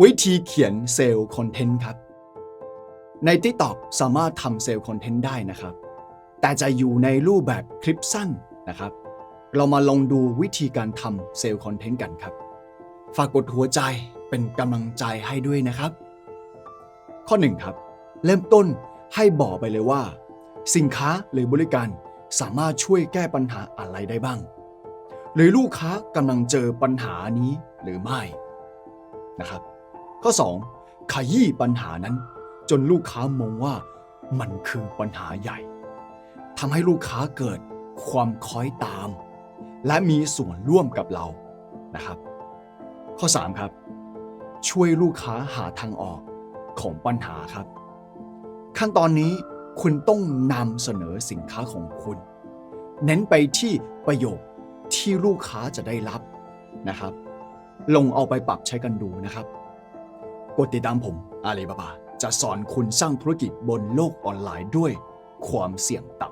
วิธีเขียนเซลล์คอนเทนต์ครับ ใน TikTok สามารถทำเซลล์คอนเทนต์ได้นะครับ แต่จะอยู่ในรูปแบบคลิปสั้นนะครับ เรามาลองดูวิธีการทำเซลล์คอนเทนต์กันครับ ฝากกดหัวใจเป็นกำลังใจให้ด้วยนะครับ ข้อ1ครับ เริ่มต้นให้บอกไปเลยว่า สินค้าหรือบริการสามารถช่วยแก้ปัญหาอะไรได้บ้าง หรือลูกค้ากำลังเจอปัญหานี้หรือไม่นะครับ ข้อ 2 ขยี้ปัญหานั้น จนลูกค้ามองว่ามันคือปัญหาใหญ่ทำให้ลูกค้าเกิดความคอยตาม และมีส่วนร่วมกับเรานะครับ ข้อ 3 ครับ ช่วยลูกค้าหาทางออกของปัญหาครับ ขั้นตอนนี้คุณต้องนำเสนอสินค้าของคุณ เน้นไปที่ประโยชน์ที่ลูกค้าจะได้รับนะครับลงเอาไปปรับใช้กันดูนะครับ กดติดตามผมอาลีบาบา จะสอนคุณสร้างธุรกิจบนโลกออนไลน์ด้วยความเสี่ยงต่ำ